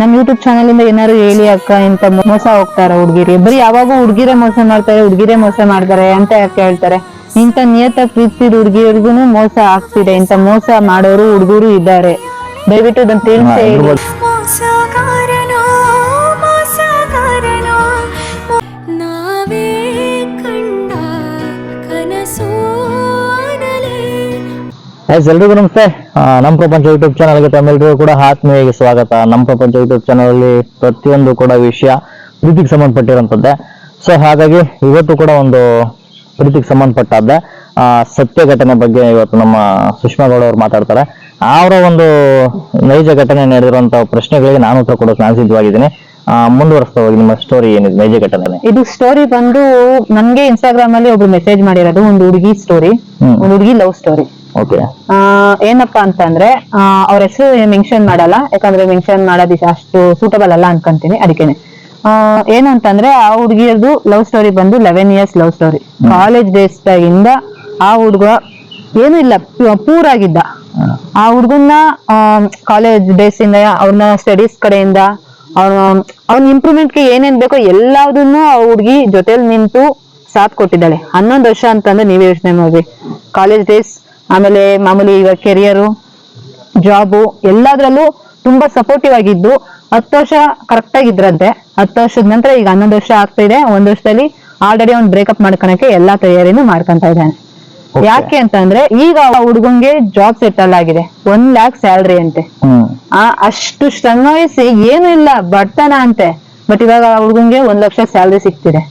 ನಮ್ YouTube channel ಇಂದ ಏನಾರು ಹೇಳಿ ಅಕ್ಕ ಇಂತ ಮೋಸ ಹೋಗ್ತಾರ ಹುಡ್ಗಿರಿ ಬರೀ ಯಾವಾಗ ಹುಡ್ಗಿರೇ ಮೋಸ ಮಾಡ್ತಾರೆ, ಹುಡ್ಗಿರೇ ಮೋಸ ಮಾಡ್ತಾರೆ ಅಂತ ಯಾಕೆ ಹೇಳ್ತಾರೆ? ಇಂತ ನಿಯತ ಪ್ರೀತಿ ಹುಡುಗಿಯರ್ಗು ಮೋಸ ಆಗ್ತಿದೆ. ಇಂಥ ಮೋಸ ಮಾಡೋರು ಹುಡುಗರು ಇದ್ದಾರೆ. ದಯವಿಟ್ಟು ಇದನ್ನ ತಿಳಿಸಿ ಎಸ್ ಎಲ್ರಿಗೂ ನಮಸ್ತೆ. ನಮ್ಮ ಪ್ರಪಂಚ ಯೂಟ್ಯೂಬ್ ಚಾನಲ್ಗೆ ತಮ್ಮೆಲ್ಲರಿಗೂ ಕೂಡ ಆತ್ಮೀಯವಾಗಿ ಸ್ವಾಗತ. ನಮ್ಮ ಪ್ರಪಂಚ ಯೂಟ್ಯೂಬ್ ಚಾನಲ್ ಅಲ್ಲಿ ಪ್ರತಿಯೊಂದು ಕೂಡ ವಿಷಯ ಪ್ರೀತಿಗೆ ಸಂಬಂಧಪಟ್ಟಿರುವಂತದ್ದೇ. ಸೊ ಹಾಗಾಗಿ ಇವತ್ತು ಕೂಡ ಒಂದು ಪ್ರೀತಿಗೆ ಸಂಬಂಧಪಟ್ಟದ್ದೆ. ಆ, ಸತ್ಯ ಘಟನೆ ಬಗ್ಗೆ ಇವತ್ತು ನಮ್ಮ ಸುಷ್ಮಾ ಗೌಡ ಅವರು ಮಾತಾಡ್ತಾರೆ. ಅವರ ಒಂದು ನೈಜ ಘಟನೆ ನಡೆದಿರುವಂತಹ ಪ್ರಶ್ನೆಗಳಿಗೆ ನಾನು ಉತ್ತರ ಕೊಡೋಕೆ ನಾನು ಸಿದ್ಧವಾಗಿದ್ದೀನಿ. ಆ, ಮುಂದುವರಿಸ್ತಾ ಹೋಗಿ ನಿಮ್ಮ ಸ್ಟೋರಿ ಏನಿದೆ ನೈಜ ಘಟನೆ ಇದು ಸ್ಟೋರಿ ಬಂದು ನನ್ಗೆ ಇನ್ಸ್ಟಾಗ್ರಾಮ್ ಅಲ್ಲಿ ಒಬ್ರು ಮೆಸೇಜ್ ಮಾಡಿರೋದು ಒಂದು ಹುಡುಗಿ ಸ್ಟೋರಿ. ಒಂದು ಹುಡುಗಿ ಲವ್ ಸ್ಟೋರಿ ಏನಪ್ಪಾ ಅಂತಂದ್ರೆ ಅವ್ರ ಹೆಸರು ಮೆನ್ಷನ್ ಮಾಡಲ್ಲ ಯಾಕಂದ್ರೆ ಮೆನ್ಷನ್ ಮಾಡೋದು ಅಷ್ಟು ಸೂಟಬಲ್ ಅಲ್ಲ ಅನ್ಕೊಂತೀನಿ ಅದಕ್ಕೇನೆ. ಆ, ಏನು ಅಂತಂದ್ರೆ ಆ ಹುಡುಗಿಯದು ಲವ್ ಸ್ಟೋರಿ ಬಂದು eleven years love story college days ಇಂದ ಆ ಹುಡುಗ ಏನು ಇಲ್ಲ ಪೂರ್ ಆಗಿದ್ದ. ಆ ಹುಡುಗನ್ನ ಕಾಲೇಜ್ ಡೇಸ್ ಇಂದ ಅವ್ರನ್ನ ಸ್ಟಡೀಸ್ ಕಡೆಯಿಂದ ಅವ್ನ ಇಂಪ್ರೂವ್ಮೆಂಟ್ಗೆ ಏನೇನ್ ಬೇಕೋ ಎಲ್ಲದನ್ನು ಆ ಹುಡುಗಿ ಜೊತೆಲಿ ನಿಂತು ಸಾಥ್ ಕೊಟ್ಟಿದ್ದಾಳೆ. ಹನ್ನೊಂದು ವರ್ಷ ಅಂತಂದ್ರೆ ನೀವೇ ಯೋಚನೆ ಮಾಡ್ರಿ. ಕಾಲೇಜ್ ಡೇಸ್ ಆಮೇಲೆ ಮಾಮೂಲಿ ಈಗ ಕೆರಿಯರು ಜಾಬು ಎಲ್ಲದ್ರಲ್ಲೂ ತುಂಬಾ ಸಪೋರ್ಟಿವ್ ಆಗಿದ್ದು ಹತ್ತು ವರ್ಷ ಕರೆಕ್ಟ್ ಆಗಿದ್ರಂತೆ ಹತ್ತು ವರ್ಷದ ನಂತರ ಈಗ ಹನ್ನೊಂದು ವರ್ಷ ಆಗ್ತಾ ಇದೆ. ಒಂದ್ ವರ್ಷದಲ್ಲಿ ಆಲ್ರೆಡಿ ಅವ್ನ್ ಬ್ರೇಕಪ್ ಮಾಡ್ಕೊಳಕ್ಕೆ ಎಲ್ಲಾ ತಯಾರಿನೂ ಮಾಡ್ಕೊಂತ ಇದ್ದಾನೆ. ಯಾಕೆ ಅಂತಂದ್ರೆ ಈಗ ಆ ಹುಡುಗಂಗೆ ಜಾಬ್ ಸೆಟಲ್ ಆಗಿದೆ. ಒನ್ ಲ್ಯಾಕ್ ಸ್ಯಾಲ್ರಿ ಅಂತೆ. ಆ ಅಷ್ಟು ಶ್ರಮವಹಿಸಿ ಏನು ಇಲ್ಲ ಬಡತನ ಅಂತೆ. ಬಟ್ ಇವಾಗ ಆ ಹುಡುಗಂಗೆ ಒಂದ್ ಲಕ್ಷ ಸ್ಯಾಲ್ರಿ ಸಿಗ್ತಿದೆ.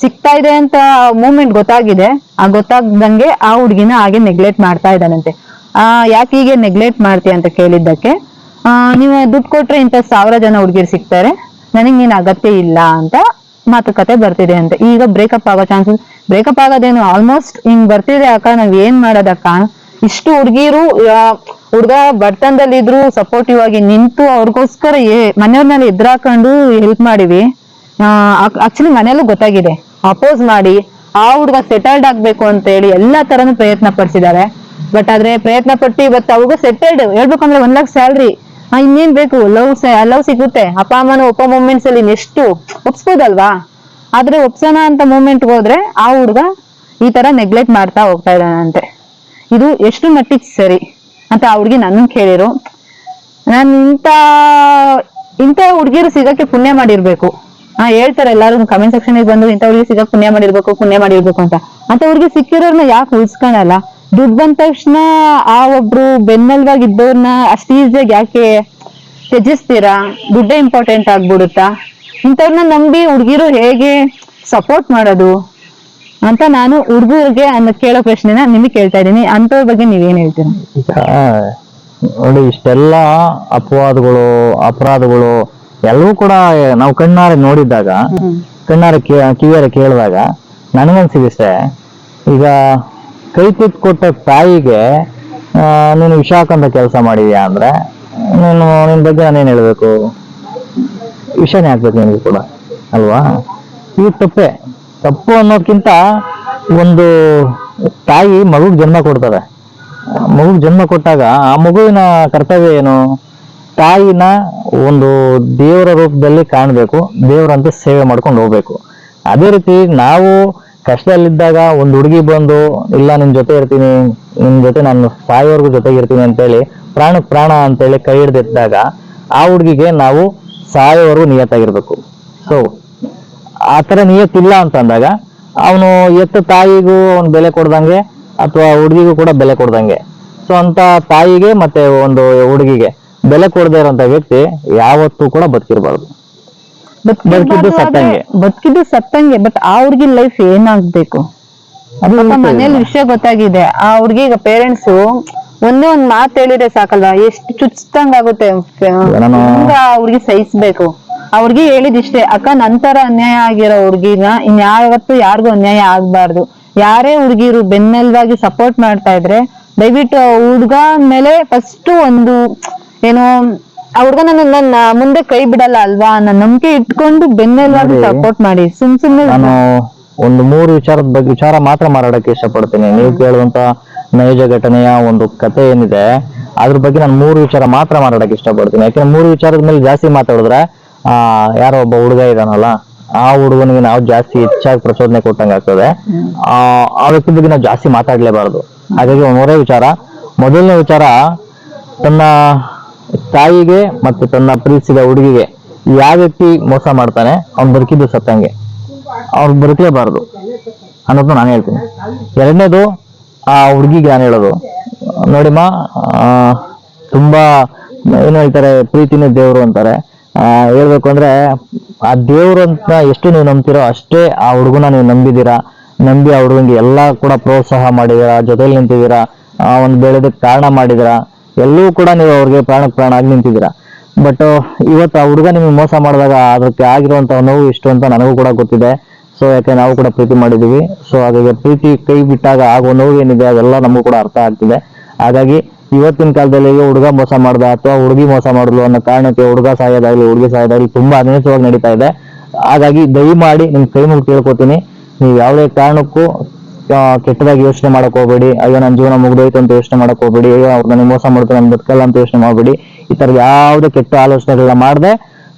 ಸಿಗ್ತಾ ಇದೆ ಅಂತ ಮೂಮೆಂಟ್ ಗೊತ್ತಾಗಿದೆ. ಆ ಗೊತ್ತಾಗ್ದಂಗೆ ಆ ಹುಡುಗಿನ ಹಾಗೆ ನೆಗ್ಲೆಕ್ಟ್ ಮಾಡ್ತಾ ಇದ್ದಾನಂತೆ. ಆ, ಯಾಕೆ ಹೀಗೆ ನೆಗ್ಲೆಕ್ಟ್ ಮಾಡ್ತೀಯ ಅಂತ ಕೇಳಿದ್ದಕ್ಕೆ, ಆ, ನೀವು ದುಡ್ಡು ಕೊಟ್ರೆ ಇಂಥ ಸಾವಿರ ಜನ ಹುಡುಗಿರು ಸಿಗ್ತಾರೆ, ನನಗೆ ನೀನ್ ಅಗತ್ಯ ಇಲ್ಲ ಅಂತ ಮಾತುಕತೆ ಬರ್ತಿದೆ ಅಂತ. ಈಗ ಬ್ರೇಕಪ್ ಆಗೋ ಚಾನ್ಸಸ್ ಬ್ರೇಕಪ್ ಆಗೋದೇನು ಆಲ್ಮೋಸ್ಟ್ ಹಿಂಗ್ ಬರ್ತಿದೆ ಅಕ್ಕ, ನಾವ್ ಏನ್ ಮಾಡೋದಕ್ಕ ಇಷ್ಟು ಹುಡುಗಿರು ಹುಡ್ಗ ಬಡ್ತನದಲ್ಲಿ ಇದ್ರು ಸಪೋರ್ಟಿವ್ ಆಗಿ ನಿಂತು ಅವ್ರಿಗೋಸ್ಕರ ಮನೆಯವ್ರನ್ನೆಲ್ಲ ಎದುರಾಕೊಂಡು ಹೆಲ್ಪ್ ಮಾಡಿವಿ. ಆಕ್ಚುಲಿ ಮನೆಯಲ್ಲೂ ಗೊತ್ತಾಗಿದೆ. ಅಪೋಸ್ ಮಾಡಿ, ಆ ಹುಡುಗ ಸೆಟಲ್ಡ್ ಆಗ್ಬೇಕು ಅಂತ ಹೇಳಿ ಎಲ್ಲಾ ತರನು ಪ್ರಯತ್ನ ಪಡಿಸಿದ್ದಾರೆ. ಬಟ್ ಆದ್ರೆ ಪ್ರಯತ್ನ ಪಟ್ಟು ಇವತ್ತು ಅವ್ರಿಗೂ ಸೆಟಲ್ಡ್ ಹೇಳ್ಬೇಕಂದ್ರೆ ಒಂದ್ ಲಕ್ಷ ಸ್ಯಾಲ್ರಿ ಇನ್ನೇನ್ ಬೇಕು? ಲವ್ ಲವ್ ಸಿಗುತ್ತೆ. ಅಪ್ಪ, ಅಮ್ಮನ ಒಪ್ಪ ಮೂಮೆಂಟ್ಸ್ ಅಲ್ಲಿ ಎಷ್ಟು ಒಪ್ಸ್ಬೋದಲ್ವಾ? ಆದ್ರೆ ಒಪ್ಸೋಣ ಅಂತ ಮೂಮೆಂಟ್ ಹೋದ್ರೆ ಆ ಹುಡುಗ ಈ ತರ ನೆಗ್ಲೆಕ್ಟ್ ಮಾಡ್ತಾ ಹೋಗ್ತಾ ಇದ್ದಾನಂತೆ. ಇದು ಎಷ್ಟು ಮಟ್ಟಿಗೆ ಸರಿ ಅಂತ ಆ ಹುಡುಗಿ ನನ್ನ ಕೇಳಿರು. ನಾನು ಇಂಥ ಇಂಥ ಹುಡುಗಿರು ಸಿಗಕ್ಕೆ ಪುಣ್ಯ ಮಾಡಿರ್ಬೇಕು. ಹಾ, ಹೇಳ್ತಾರೆ ಎಲ್ಲಾರು ಕಮೆಂಟ್ ಸೆಕ್ಷನ್ ಬಂದು ಇಂಥ ಹುಡುಗಿ ಸಿಗಕ್ ಪುಣ್ಯ ಮಾಡಿರ್ಬೇಕು ಪುಣ್ಯ ಮಾಡಿರ್ಬೇಕು ಅಂತ. ಅಂತ ಅವ್ರಿಗೆ ಸಿಕ್ಕಿರೋರ್ನ ಯಾಕೆ ಉಳಿಸ್ಕೊಳಲ್ಲ? ದುಡ್ಡು ಬಂದ ತಕ್ಷಣ ಆ ಒಬ್ರು ಬೆನ್ನಲ್ವಾಗಿ ಇದ್ದವ್ರನ್ನ ಅಷ್ಟು ಈಸಿಯಾಗಿ ಯಾಕೆ ತ್ಯಜಿಸ್ತೀರಾ? ದುಡ್ಡೇ ಇಂಪಾರ್ಟೆಂಟ್ ಆಗ್ಬಿಡುತ್ತಾ? ಇಂಥವ್ರನ್ನ ನಂಬಿ ಹುಡುಗಿರು ಹೇಗೆ ಸಪೋರ್ಟ್ ಮಾಡೋದು ಅಂತ ನಾನು ಹುಡುಗರಿಗೆ ಅನ್ನೋ ಕೇಳೋ ಪ್ರಶ್ನೆನ ನಿಮಗೆ ಕೇಳ್ತಾ ಇದ್ದೀನಿ. ಅಂಥವ್ರ ಬಗ್ಗೆ ನೀವೇನ್ ಹೇಳ್ತೀರಾ? ನೋಡಿ, ಇಷ್ಟೆಲ್ಲ ಅಪವಾದಗಳು, ಅಪರಾಧಗಳು ಎಲ್ಲವೂ ಕೂಡ ನಾವು ಕಣ್ಣಾರೆ ನೋಡಿದ್ದಾಗ ಕಣ್ಣಾರೆ ಕಿವಿಯಾರೆ ಕೇಳಿದಾಗ ನನಗನ್ಸಿದಿಷ್ಟೇ ಈಗ ಕೈ ತುತ್ತು ಕೊಟ್ಟ ತಾಯಿಗೆ ನೀನು ವಿಷ ಹಾಕಂತ ಕೆಲಸ ಮಾಡಿದ್ಯಾ ಅಂದ್ರೆ ನೀನು ನಿನ್ ಬಗ್ಗೆ ನಾನೇನ್ ಹೇಳ್ಬೇಕು? ವಿಷನೇ ಹಾಕ್ಬೇಕು ನಿನಗೆ ಕೂಡ ಅಲ್ವಾ? ಇದು ತಪ್ಪೆ. ತಪ್ಪು ಅನ್ನೋದ್ಕಿಂತ ಒಂದು ತಾಯಿ ಮಗುಗ್ ಜನ್ಮ ಕೊಡ್ತದೆ. ಮಗುಗ್ ಜನ್ಮ ಕೊಟ್ಟಾಗ ಆ ಮಗುವಿನ ಕರ್ತವ್ಯ ಏನು? ತಾಯಿನ ಒಂದು ದೇವರ ರೂಪದಲ್ಲಿ ಕಾಣಬೇಕು, ದೇವರಂತೆ ಸೇವೆ ಮಾಡ್ಕೊಂಡು ಹೋಗ್ಬೇಕು. ಅದೇ ರೀತಿ ನಾವು ಕಷ್ಟದಲ್ಲಿದ್ದಾಗ ಒಂದು ಹುಡುಗಿ ಬಂದು, ಇಲ್ಲ ನಿನ್ನ ಜೊತೆ ಇರ್ತೀನಿ ನಿನ್ನ ಜೊತೆ ನಾನು ಸಾಯೋರ್ಗೂ ಜೊತೆಗೆ ಇರ್ತೀನಿ ಅಂತೇಳಿ ಪ್ರಾಣಕ್ ಪ್ರಾಣ ಅಂತೇಳಿ ಕೈ ಹಿಡ್ದಿದ್ದಾಗ ಆ ಹುಡುಗಿಗೆ ನಾವು ಸಾಯೋವರೆಗೂ ನಿಯತ್ತಾಗಿರ್ಬೇಕು. ಸೊ ಆ ತರ ನಿಯತ್ತಿಲ್ಲ ಅಂತ ಅಂದಾಗ ಅವನು ಎತ್ತ ತಾಯಿಗೂ ಅವ್ನು ಬೆಲೆ ಕೊಡ್ದಂಗೆ, ಅಥವಾ ಹುಡುಗಿಗೂ ಕೂಡ ಬೆಲೆ ಕೊಡ್ದಂಗೆ. ಸೊ ಅಂತ ತಾಯಿಗೆ ಮತ್ತೆ ಒಂದು ಹುಡುಗಿಗೆ ಬೆಲೆ ಕೊಡದೇ ಇರೋಂತ ವ್ಯಕ್ತಿ ಯಾವತ್ತೂ ಕೂಡ ಬದುಕಿರ್ಬಾರ್ದು. ಬದುಕಿದ್ದು ಸತ್ತಂಗೆ. ಬದುಕಿದ್ದು ಸತ್ತಂಗೆ ಬಟ್ ಆ ಹುಡ್ಗಿ ಲೈಫ್ ಏನಾಗ್ಬೇಕು? ಮನೇಲಿ ವಿಷಯ ಗೊತ್ತಾಗಿದೆ. ಆ ಹುಡ್ಗಿ ಈಗ ಪೇರೆಂಟ್ಸ್ ಒಂದೇ ಒಂದ್ ಮಾತು ಹೇಳಿದ್ರೆ ಸಾಕಲ್ವಾ? ಎಷ್ಟು ಚುಚ್ದಂಗ್ ಆಗುತ್ತೆ ಆ ಹುಡ್ಗಿ ಸಹಿಸ್ಬೇಕು? ಆ ಹೇಳಿದ್ ಇಷ್ಟೇ ಅಕ್ಕ ನಂತರ ಅನ್ಯಾಯ ಆಗಿರೋ ಹುಡ್ಗಿನ ಇನ್ಯಾವತ್ತೂ ಯಾರಿಗೂ ಅನ್ಯಾಯ ಆಗ್ಬಾರ್ದು. ಯಾರೇ ಹುಡ್ಗಿರು ಬೆನ್ನೆಲ್ವಾಗಿ ಸಪೋರ್ಟ್ ಮಾಡ್ತಾ ಇದ್ರೆ ದಯವಿಟ್ಟು ಹುಡುಗ ಹುಡ್ಗ ಮೇಲೆ ಫಸ್ಟ್ ಒಂದು ಏನೋ ಆ ಹುಡ್ಗ ನನ್ನ ನನ್ನ ಮುಂದೆ ಕೈ ಬಿಡಲ್ಲ ಅಲ್ವಾ? ನನ್ನ ನಂಬಿಕೆ ಇಟ್ಕೊಂಡು ಬೆನ್ನೆಲ್ಲಾದ್ರು ನೋಡಿ. ಸಪೋರ್ಟ್ ಮಾಡಿ. ಸುಮ್ ಸುಮ್ನೆ ನಾನು ಒಂದು ಮೂರು ವಿಚಾರದ ಬಗ್ಗೆ ವಿಚಾರ ಮಾತ್ರ ಮಾತಾಡಕ್ಕೆ ಇಷ್ಟಪಡ್ತೀನಿ. ನೀವು ಕೇಳುವಂತ ನೈಜ ಘಟನೆಯ ಒಂದು ಕತೆ ಏನಿದೆ ಅದ್ರ ಬಗ್ಗೆ ನಾನು ಮೂರು ವಿಚಾರ ಮಾತ್ರ ಮಾತಾಡಕ್ಕೆ ಇಷ್ಟಪಡ್ತೀನಿ. ಯಾಕಂದ್ರೆ ಮೂರು ವಿಚಾರದ ಮೇಲೆ ಜಾಸ್ತಿ ಮಾತಾಡಿದ್ರೆ ಆ ಯಾರೋ ಒಬ್ಬ ಹುಡುಗ ಇದಾನಲ್ಲ ಆ ಹುಡುಗನಿಗೆ ನಾವು ಜಾಸ್ತಿ ಹೆಚ್ಚಾಗಿ ಪ್ರಚೋದನೆ ಕೊಟ್ಟಂಗೆ ಆಗ್ತದೆ. ಆ ಆ ವ್ಯಕ್ತಿ ಬಗ್ಗೆ ನಾವು ಜಾಸ್ತಿ ಮಾತಾಡ್ಲೇಬಾರ್ದು. ಹಾಗಾಗಿ ಒಂದು ಮೂರೇ ವಿಚಾರ. ಮೊದಲನೇ ವಿಚಾರ ತನ್ನ ತಾಯಿಗೆ ಮತ್ತು ತನ್ನ ಪ್ರೀತಿಸಿದ ಹುಡುಗಿಗೆ ಯಾವ ವ್ಯಕ್ತಿ ಮೋಸ ಮಾಡ್ತಾನೆ, ಅವ್ನು ಬದುಕಿದ್ದು ಸತ್ತಂಗೆ ಅವ್ರು ಬದುಕಲೇಬಾರದು. ಅನ್ನೋದು ನಾನು ಹೇಳ್ತೀನಿ. ಎರಡನೇದು, ಆ ಹುಡುಗಿಗೆ ನಾನು ಹೇಳೋದು. ನೋಡಿಮ್ಮ ತುಂಬ ಏನು ಹೇಳ್ತಾರೆ, ಪ್ರೀತಿನೇ ದೇವರು ಅಂತಾರೆ. ಹೇಳ್ಬೇಕು ಅಂದ್ರೆ, ಆ ದೇವ್ರು ಅಂತ ಎಷ್ಟು ನೀವು ನಂಬ್ತೀರೋ ಅಷ್ಟೇ ಆ ಹುಡುಗನ ನೀವು ನಂಬಿದ್ದೀರಾ ನಂಬಿ ಆ ಹುಡುಗನಿಗೆ ಎಲ್ಲ ಕೂಡ ಪ್ರೋತ್ಸಾಹ ಮಾಡಿದೀರಾ, ಜೊತೆಲಿ ನಿಂತಿದ್ದೀರಾ ಒಂದು ಬೆಳೆದಕ್ಕೆ ಕಾರಣ ಮಾಡಿದೀರಾ. ಎಲ್ಲವೂ ಕೂಡ ನೀವು ಅವ್ರಿಗೆ ಪ್ರಾಣಕ್ಕೆ ಪ್ರಾಣ ಆಗಿ ನಿಂತಿದ್ದೀರಾ? ಬಟ್ ಇವತ್ತು ಆ ಹುಡುಗ ನಿಮಗೆ ಮೋಸ ಮಾಡಿದಾಗ ಅದಕ್ಕೆ ಆಗಿರುವಂತಹ ನೋವು ಇಷ್ಟು ಅಂತ ನನಗೂ ಕೂಡ ಗೊತ್ತಿದೆ. ಸೊ ಯಾಕೆ ನಾವು ಕೂಡ ಪ್ರೀತಿ ಮಾಡಿದೀವಿ ಸೊ ಹಾಗಾಗಿ ಪ್ರೀತಿ ಕೈ ಬಿಟ್ಟಾಗ ಆಗೋ ನೋವು ಏನಿದೆ ಅದೆಲ್ಲ ನಮಗೂ ಕೂಡ ಅರ್ಥ ಆಗ್ತಿದೆ. ಹಾಗಾಗಿ ಇವತ್ತಿನ ಕಾಲದಲ್ಲಿ ಹುಡುಗ ಮೋಸ ಮಾಡ್ದ ಅಥವಾ ಹುಡುಗಿ ಮೋಸ ಮಾಡಿದ್ಲು ಅನ್ನೋ ಕಾರಣಕ್ಕೆ ಹುಡುಗ ಸಾಯೋದಾಗ್ಲಿ ಹುಡುಗಿ ಸಾಯೋದಾಗ್ಲಿ ತುಂಬಾ ಅನೇಕವಾಗಿ ನಡೀತಾ ಇದೆ. ಹಾಗಾಗಿ ದಯಮಾಡಿ ನಿಮ್ ಕೈ ಮುಗಿ ಕೇಳ್ಕೊತೀನಿ. ನೀವು ಯಾವುದೇ ಕಾರಣಕ್ಕೂ ಕೆಟ್ಟದಾಗಿ ಯೋಚನೆ ಮಾಡಕ್ ಹೋಗ್ಬೇಡಿ. ಅಯ್ಯೋ ನನ್ನ ಜೀವನ ಮುಗ್ದೋಯ್ತು ಅಂತ ಯೋಚನೆ ಮಾಡಕ್ ಹೋಗ್ಬೇಡಿ. ಅಯ್ಯೋ ಅವ್ರು ನನಗೆ ಮೋಸ ಮಾಡ್ತಾರೆ ನಾನು ಬದುಕಲ್ಲ ಅಂತ ಯೋಚನೆ ಮಾಡಬೇಡಿ. ಈ ತರ ಯಾವುದೇ ಕೆಟ್ಟ ಆಲೋಚನೆಗಳನ್ನ ಮಾಡದೆ.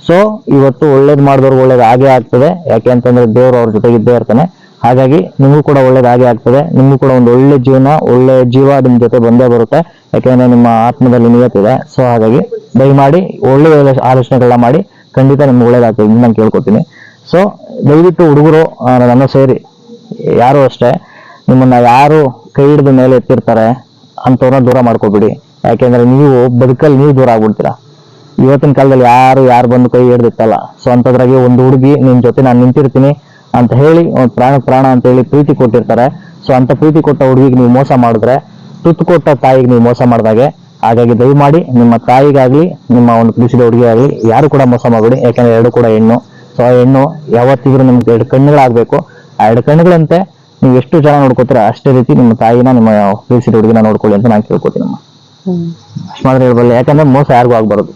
ಸೊ ಇವತ್ತು ಒಳ್ಳೇದು ಮಾಡಿದವ್ರಿಗೆ ಒಳ್ಳೇದು ಆಗೇ ಆಗ್ತದೆ. ಯಾಕೆ ಅಂತಂದ್ರೆ ದೇವರು ಅವ್ರ ಜೊತೆಗೆ ಇದ್ದೇ ಇರ್ತಾನೆ. ಹಾಗಾಗಿ ನಿಮಗೂ ಕೂಡ ಒಳ್ಳೇದು ಆಗೇ ಆಗ್ತದೆ. ನಿಮಗೂ ಕೂಡ ಒಂದು ಒಳ್ಳೆ ಜೀವನ, ಒಳ್ಳೆ ಜೀವ ನಿಮ್ ಜೊತೆ ಬಂದೇ ಬರುತ್ತೆ. ಯಾಕೆಂದ್ರೆ ನಿಮ್ಮ ಆತ್ಮದಲ್ಲಿ ನಿಯತ್ತಿದೆ ಸೊ ಹಾಗಾಗಿ ದಯಮಾಡಿ ಒಳ್ಳೆ ಒಳ್ಳೆ ಆಲೋಚನೆಗಳನ್ನ ಮಾಡಿ. ಖಂಡಿತ ನಿಮ್ಗೆ ಒಳ್ಳೇದಾಗ್ತದೆ ನಾನು ಕೇಳ್ಕೊತೀನಿ. ಸೊ ದಯವಿಟ್ಟು ಹುಡುಗರು ನನ್ನ ಸೇರಿ. ಯಾರು ಅಷ್ಟೇ. ನಿಮ್ಮನ್ನ ಯಾರು ಕೈ ಹಿಡಿದ ಮೇಲೆ ಎತ್ತಿರ್ತಾರೆ ಅಂತವ್ರನ್ನ ದೂರ ಮಾಡ್ಕೋಬಿಡಿ. ಯಾಕೆಂದ್ರೆ ನೀವು ಬದುಕಲ್ಲಿ ನೀವು ದೂರ ಆಗ್ಬಿಡ್ತೀರಾ. ಇವತ್ತಿನ ಕಾಲದಲ್ಲಿ ಯಾರು ಯಾರು ಬಂದು ಕೈ ಹಿಡ್ದಿತ್ತಲ್ಲ. ಸೊ ಅಂತದ್ರಾಗೆ ಒಂದು ಹುಡುಗಿ ನಿಮ್ ಜೊತೆ ನಾನು ನಿಂತಿರ್ತೀನಿ ಅಂತ ಹೇಳಿ ಒಂದು ಪ್ರಾಣ ಪ್ರಾಣ ಅಂತ ಹೇಳಿ ಪ್ರೀತಿ ಕೊಟ್ಟಿರ್ತಾರೆ. ಸೊ ಅಂತ ಪ್ರೀತಿ ಕೊಟ್ಟ ಹುಡುಗಿಗೆ ನೀವು ಮೋಸ ಮಾಡಿದ್ರೆ, ತುತ್ತು ಕೊಟ್ಟ ತಾಯಿಗೆ ನೀವು ಮೋಸ ಮಾಡಿದಾಗೆ, ಹಾಗಾಗಿ ದಯಮಾಡಿ ನಿಮ್ಮ ತಾಯಿಗಾಗ್ಲಿ, ನಿಮ್ಮ ಒಂದು ಪ್ರೀತಿಸಿದ ಹುಡುಗಿ ಯಾರು ಕೂಡ ಮೋಸ ಮಾಡಬೇಡಿ. ಯಾಕಂದ್ರೆ ಎರಡು ಕೂಡ ಹೆಣ್ಣು. ಸೊ ಆ ಹೆಣ್ಣು ಯಾವತ್ತಿದ್ರು ನಿಮ್ಗೆ ಎರಡು ಕಣ್ಣುಗಳಾಗಬೇಕು. ಆ ಎರಡು ಕಣ್ಣುಗಳಂತೆ ನೀವು ಎಷ್ಟು ಜನ ನೋಡ್ಕೋತೀರ ಅಷ್ಟೇ ರೀತಿ ನಿಮ್ಮ ತಾಯಿನ ನಿಮ್ಮ ಪ್ರೀತಿಸಿದ ಹುಡುಗಿನ ನೋಡ್ಕೊಳ್ಳಿ ಅಂತ ನಾನು ಕೇಳ್ಕೊತೀನಮ್ಮ ಅಷ್ಟು ಮಾತ್ರ ಹೇಳ್ಬಲ್ಲ ಯಾಕಂದ್ರೆ ಮೋಸ ಯಾರಿಗೂ ಆಗ್ಬಾರ್ದು.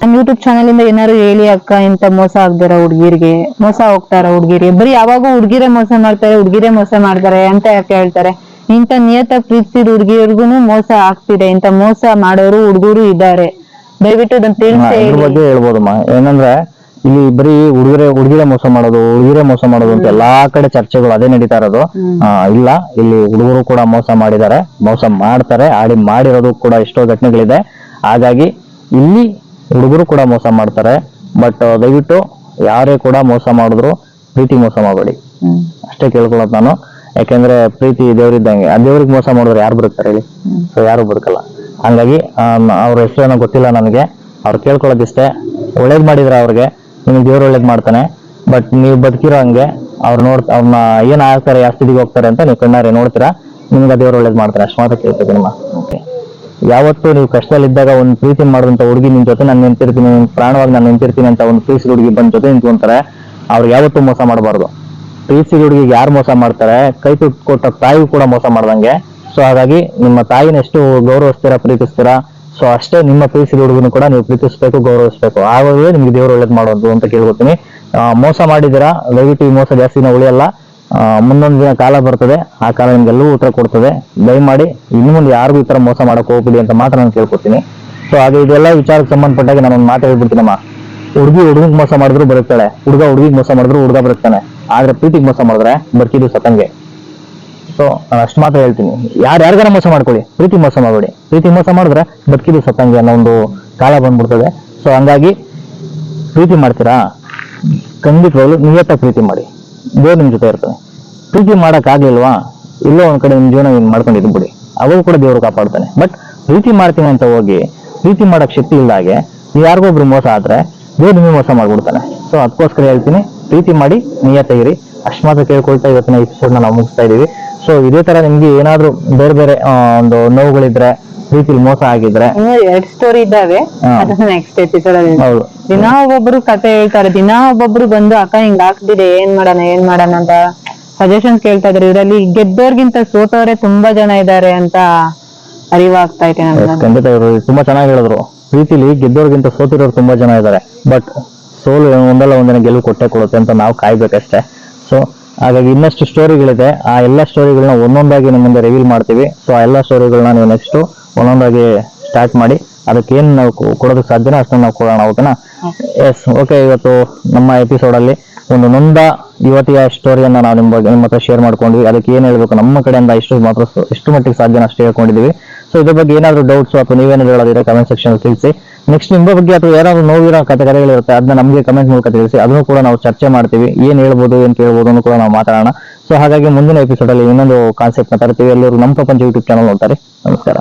ನಮ್ ಯೂಟ್ಯೂಬ್ ಚಾನಲ್ ಇಂದ ಏನಾರು ಹೇಳಿ ಅಕ್ಕ ಇಂತ ಮೋಸ ಆಗ್ದಾರ ಹುಡ್ಗಿರ್ಗೆ ಮೋಸ ಹೋಗ್ತಾರ ಹುಡ್ಗಿರ್ಗೆ ಬರೀ ಯಾವಾಗೂ ಹುಡ್ಗಿರೇ ಮೋಸ ಮಾಡ್ತಾರೆ ಹುಡ್ಗಿರೇ ಮೋಸ ಮಾಡ್ತಾರೆ ಅಂತ ಯಾಕೆ ಹೇಳ್ತಾರೆ? ಇಂತ ನಿಯತ ಪ್ರೀತಿಸಿದ ಹುಡುಗಿಯರ್ಗು ಮೋಸ ಆಗ್ತಿದೆ ಇಂತ ಮೋಸ ಮಾಡೋರು ಹುಡುಗರು ಇದ್ದಾರೆ. ದಯವಿಟ್ಟು ಅದನ್ನ ತಿಳಿಸಿ ಹೇಳ್ಬೋದಮ್ಮ. ಏನಂದ್ರೆ ಇಲ್ಲಿ ಬರೀ ಹುಡುಗರೆ ಹುಡುಗಿರೇ ಮೋಸ ಮಾಡೋದು ಹುಡುಗಿರೇ ಮೋಸ ಮಾಡೋದು ಅಂತ ಎಲ್ಲಾ ಕಡೆ ಚರ್ಚೆಗಳು ಅದೇ ನಡೀತಾ ಇರೋದು. ಆ, ಇಲ್ಲ ಇಲ್ಲಿ ಹುಡುಗರು ಕೂಡ ಮೋಸ ಮಾಡಿದ್ದಾರೆ. ಮೋಸ ಮಾಡ್ತಾರೆ ಆಡಿ ಮಾಡಿರೋದು ಕೂಡ ಎಷ್ಟೋ ಘಟನೆಗಳಿದೆ. ಹಾಗಾಗಿ ಇಲ್ಲಿ ಹುಡುಗರು ಕೂಡ ಮೋಸ ಮಾಡ್ತಾರೆ. ಬಟ್ ದಯವಿಟ್ಟು ಯಾರೇ ಕೂಡ ಮೋಸ ಮಾಡಿದ್ರು ಪ್ರೀತಿ ಮೋಸ ಮಾಡಬೇಡಿ. ಹ್ಮ್. ಅಷ್ಟೇ ಕೇಳ್ಕೊಳ್ಳೋದು ನಾನು. ಯಾಕೆಂದ್ರೆ ಪ್ರೀತಿ ದೇವರಿದ್ದಂಗೆ ಆ ದೇವ್ರಿಗೆ ಮೋಸ ಮಾಡಿದ್ರೆ ಯಾರು ಬರ್ತಾರೆ ಹೇಳಿ? ಸೊ ಯಾರು ಬದುಕಲ್ಲ. ಹಂಗಾಗಿ ಅವ್ರ ಹೆಸರೇನೋ ಗೊತ್ತಿಲ್ಲ ನನಗೆ. ಅವ್ರು ಕೇಳ್ಕೊಳ್ಳೋದಿಷ್ಟೇ. ಒಳ್ಳೇದು ಮಾಡಿದ್ರೆ ಅವ್ರಿಗೆ. ನಿಮ್ಗೆ ದೇವ್ರ ಒಳ್ಳೇದ್ ಮಾಡ್ತಾನೆ. ಬಟ್ ನೀವು ಬದುಕಿರೋ ಹಂಗೆ, ಅವ್ರು ನೋಡ್ ಅವ್ರನ್ನ ಏನ್ ಆಗ್ತಾರೆ ಯಾವ ಸ್ಥಿತಿಗೆ ಹೋಗ್ತಾರೆ ಅಂತ ನೀವು ಕಣ್ಣಾರೆ ನೋಡ್ತೀರಾ? ನಿಮ್ಗೆ ದೇವ್ರ ಒಳ್ಳೇದ್ ಮಾಡ್ತಾರೆ. ಅಷ್ಟು ಮಾತ್ರ ಕೇಳ್ತೀವಿ ನಿಮ್ಮ ಓಕೆ ಯಾವತ್ತು ನೀವು ಕಷ್ಟದಲ್ಲಿದ್ದಾಗ ಒಂದು ಪ್ರೀತಿ ಮಾಡಿದಂತ ಹುಡುಗಿ ನಿಮ್ ಜೊತೆ ನಾನು ನಿಂತಿರ್ತೀನಿ ಪ್ರಾಣವಾಗಿ ನಾನು ನಿಂತಿರ್ತೀನಿ ಅಂತ ಒಂದು ಪ್ರೀತಿ ಹುಡುಗಿ ಬಂದ ಜೊತೆ ನಿಂತ್ಕೊಂತಾರೆ, ಅವ್ರು ಯಾವತ್ತೂ ಮೋಸ ಮಾಡಬಾರ್ದು. ಪ್ರೀತಿ ಹುಡುಗಿಗೆ ಯಾರು ಮೋಸ ಮಾಡ್ತಾರೆ, ಕೈ ಕೊಟ್ಟ ತಾಯಿಗೂ ಕೂಡ ಮೋಸ ಮಾಡ್ದಂಗೆ. ಸೊ ಹಾಗಾಗಿ ನಿಮ್ಮ ತಾಯಿನ ಎಷ್ಟು ಗೌರವಿಸ್ತೀರಾ, ಪ್ರೀತಿಸ್ತೀರಾ ಸೊ ಅಷ್ಟೇ ನಿಮ್ಮ ಪ್ರೀತಿಸಿದ ಹುಡುಗನು ಕೂಡ ನೀವು ಪ್ರೀತಿಸಬೇಕು, ಗೌರವಿಸಬೇಕು. ಆವಾಗಲೇ ನಿಮ್ಗೆ ದೇವರು ಒಳ್ಳೇದು ಮಾಡೋದು ಅಂತ ಕೇಳ್ಕೊತೀನಿ. ಮೋಸ ಮಾಡಿದಿರಾ ದಯವಿಟ್ಟು ಈ ಮೋಸ ಜಾಸ್ತಿ ನಾವು ಉಳಿಯಲ್ಲ. ಮುಂದೊಂದು ದಿನ ಕಾಲ ಬರ್ತದೆ. ಆ ಕಾಲ ನಿಮ್ಗೆಲ್ಲವೂ ಉತ್ತರ ಕೊಡ್ತದೆ. ದಯಮಾಡಿ, ಇನ್ನು ಮುಂದೆ ಯಾರಿಗೂ ಈ ತರ ಮೋಸ ಮಾಡಕ್ ಹೋಗ್ಬಿಡಿ ಅಂತ ಮಾತ್ರ ನಾನು ಕೇಳ್ಕೊತೀನಿ. ಸೊ ಹಾಗೆ ಇದೆಲ್ಲ ವಿಚಾರಕ್ಕೆ ಸಂಬಂಧಪಟ್ಟಾಗ ನಾನು ಒಂದು ಮಾತು ಹೇಳ್ಬಿಡ್ತೀನಮ್ಮ ಹುಡುಗಿ ಹುಡುಗಿಗೆ ಮೋಸ ಮಾಡಿದ್ರು ಬರುತ್ತಾಳೆ. ಹುಡುಗ ಹುಡುಗಿಗೆ ಮೋಸ ಮಾಡಿದ್ರು ಹುಡುಗ ಬರುತ್ತಾನೆ. ಆದ್ರೆ ಪ್ರೀತಿಗೆ ಮೋಸ ಮಾಡಿದ್ರೆ ಬರ್ತಿದ್ರು ಸತ್ತಂಗೆ. ಸೊ ಅಷ್ಟು ಮಾತ್ರ ಹೇಳ್ತೀನಿ. ಯಾರು ಯಾರಿಗಾರ ಮೋಸ ಮಾಡ್ಕೊಳ್ಳಿ. ಪ್ರೀತಿ ಮೋಸ ಮಾಡಬೇಡಿ. ಪ್ರೀತಿ ಮೋಸ ಮಾಡಿದ್ರೆ ಬದುಕಿದ್ದು ಸತ್ತಂಗೆ ಅನ್ನೋ ಒಂದು ಕಾಲ ಬಂದ್ಬಿಡ್ತದೆ. ಸೊ ಹಂಗಾಗಿ ಪ್ರೀತಿ ಮಾಡ್ತೀರಾ? ಖಂಡಿತವಾಗ್ಲು ನಿಯತ್ತ ಪ್ರೀತಿ ಮಾಡಿ. ದೇವ್ರು ನಿಮ್ಮ ಜೊತೆ ಇರ್ತದೆ ಪ್ರೀತಿ ಮಾಡಕ್ ಆಗ್ಲಿಲ್ವಾ? ಇಲ್ಲೋ ಒಂದ್ ಕಡೆ ನಿಮ್ಮ ಜೀವನ ಮಾಡ್ಕೊಂಡಿದ್ದು ಬಿಡಿ. ಅವಾಗ ಕೂಡ ದೇವರು ಕಾಪಾಡ್ತಾನೆ. ಬಟ್ ಪ್ರೀತಿ ಮಾಡ್ತೀನಿ ಅಂತ ಹೋಗಿ ಪ್ರೀತಿ ಮಾಡಕ್ ಶಕ್ತಿ ಇಲ್ಲ ಹಾಗೆ ನೀವು ಯಾರಿಗೊಬ್ರು ಮೋಸ ಆದ್ರೆ ದೇವ್ರು ನಿಮಗೆ ಮೋಸ ಮಾಡ್ಬಿಡ್ತಾನೆ. ಸೊ ಅದಕ್ಕೋಸ್ಕರ ಹೇಳ್ತೀನಿ. ಪ್ರೀತಿ ಮಾಡಿ ನಿಯತ್ತ ಇರಿ ಅಷ್ಟು ಮಾತ್ರ ಕೇಳ್ಕೊಳ್ತಾ ಇವತ್ತಿನ ಎಪಿಸೋಡ್ ನಾವು ಮುಗಿಸ್ತಾ ಇದ್ದೀವಿ ಸೊ ಇದೇ ತರ ನಿಮ್ಗೆ ಏನಾದ್ರೂ ಬೇರೆ ಬೇರೆ ಒಂದು ನೋವುಗಳಿದ್ರೆ ಪ್ರೀತಿಲಿ ಮೋಸ ಆಗಿದ್ರೆ? ಎರಡ್ ಸ್ಟೋರಿ ಇದ್ದಾವೆ. ಅದನ್ನ ನೆಕ್ಸ್ಟ್ ಎಪಿಸೋಡ್ ಹೌದು. ದಿನಾ ಒಬ್ಬೊಬ್ರು ಕತೆ ಹೇಳ್ತಾರೆ. ದಿನಾ ಒಬ್ಬೊಬ್ರು ಬಂದು ಅಕ್ಕ ಹಿಂಗ್ ಆಗ್ತಿದೆ ಏನ್ ಮಾಡೋಣ ಏನ್ ಮಾಡೋಣ ಅಂತ ಸಜೆಷನ್ಸ್ ಕೇಳ್ತಾ ಇದಾರೆ. ಇದರಲ್ಲಿ ಗೆದ್ದೋರ್ಗಿಂತ ಸೋತವರೇ ತುಂಬಾ ಜನ ಇದ್ದಾರೆ ಅಂತ ಅರಿವಾಗ್ತಾ ಇದೆ ಖಂಡಿತ ಇವರು ತುಂಬಾ ಚೆನ್ನಾಗಿ ಹೇಳಿದ್ರು. ಪ್ರೀತಿಲಿ ಗೆದ್ದೋರ್ಗಿಂತ ಸೋತಿರೋರು ತುಂಬಾ ಜನ ಇದ್ದಾರೆ. ಬಟ್ ಸೋಲು ಒಂದಲ್ಲ ಒಂದಿನ ಗೆಲುವು ಕೊಟ್ಟೆ ಕೊಡುತ್ತೆ ಅಂತ ನಾವು ಕಾಯ್ಬೇಕಷ್ಟೇ. ಸೊ ಹಾಗಾಗಿ ಇನ್ನಷ್ಟು ಸ್ಟೋರಿಗಳಿದೆ ಆ ಎಲ್ಲ ಸ್ಟೋರಿಗಳನ್ನ ಒಂದೊಂದಾಗಿ ನಿಮ್ಮ ಮುಂದೆ ರಿವೀಲ್ ಮಾಡ್ತೀವಿ. ಸೊ ಆ ಎಲ್ಲ ಸ್ಟೋರಿಗಳನ್ನ ನೀವು ನೆಕ್ಸ್ಟ್ ಒಂದೊಂದಾಗಿ ಸ್ಟಾರ್ಟ್ ಮಾಡಿ. ಅದಕ್ಕೆ ಏನು ನಾವು ಕೊಡೋದಕ್ಕೆ ಸಾಧ್ಯನೋ ಅಷ್ಟನ್ನು ನಾವು ಕೊಡೋಣ ಓಕೆನಾ ಎಸ್ ಓಕೆ ಇವತ್ತು ನಮ್ಮ ಎಪಿಸೋಡಲ್ಲಿ ಒಂದು ನೊಂದ ಯುವತಿಯ ಸ್ಟೋರಿಯನ್ನ ನಾವು ನಿಮ್ಮ ನಿಮ್ಮ ಹತ್ರ ಶೇರ್ ಮಾಡ್ಕೊಂಡ್ವಿ. ಅದಕ್ಕೆ ಏನು ಹೇಳಬೇಕು? ನಮ್ಮ ಕಡೆಯಿಂದ ಇಷ್ಟು ಮಾತ್ರ ಎಷ್ಟು ಮಟ್ಟಿಗೆ ಸಾಧ್ಯನ ಅಷ್ಟು ಹೇಳ್ಕೊಂಡಿದ್ದೀವಿ ಸೊ ಇದ್ರ ಬಗ್ಗೆ ಏನಾದರೂ ಡೌಟ್ಸ್ ಅಥವಾ ನೀವೇನಾದ್ರು ಹೇಳೋದಿದ್ರೆ ಕಮೆಂಟ್ ಸೆಕ್ಷನ್ ತಿಳಿಸಿ. ನೆಕ್ಸ್ಟ್ ನಿಮ್ಮ ಬಗ್ಗೆ ಅಥವಾ ಯಾರಾದ್ರೂ ನೋವಿರೋ ಕತೆ ಕರೆಗಳಿರುತ್ತೆ ಅದನ್ನ ನಮಗೆ ಕಮೆಂಟ್ ಮೂಲಕ ತಿಳಿಸಿ. ಅದನ್ನು ಕೂಡ ನಾವು ಚರ್ಚೆ ಮಾಡ್ತೀವಿ. ಏನ್ ಹೇಳ್ಬೋದು, ಏನ್ ಕೇಳ್ಬೋದು ಅನ್ನೂ ಕೂಡ ನಾವು ಮಾತಾಡೋಣ. ಸೊ ಹಾಗಾಗಿ ಮುಂದಿನ ಎಪಿಸೋಡ್ ಅಲ್ಲಿ ಇನ್ನೊಂದು ಕಾನ್ಸೆಪ್ಟ್ ಮಾತಾಡ್ತೀವಿ ಎಲ್ಲರೂ ನಮ್ಮ ಪ್ರಪಂಚ ಯೂಟ್ಯೂಬ್ ಚಾನಲ್ ನೋಡ್ತಾರೆ. ನಮಸ್ಕಾರ.